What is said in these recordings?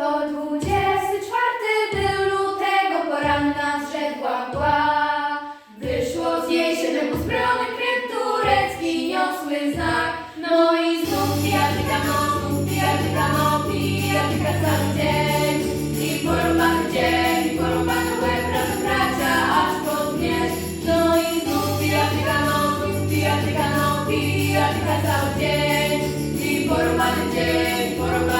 To dwudziesty czwarty był lutego, poranna zrzedła mgła. Wyszło z jej siedem uzbrojony krem turecki, niosły znak. No i znów pijatyka, no znów pijatyka, no pijatyka cały dzień. I porąbany dzień, i porąbany łeb, razem bracia, aż podnieś. No i znów pijatyka, no znów pijatyka, no pijatyka cały dzień. I porąbany dzień, i porąbany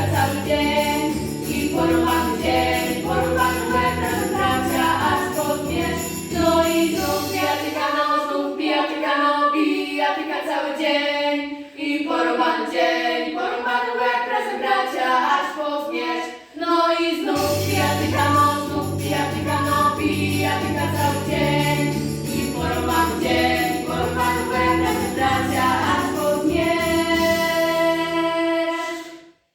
Because I dead.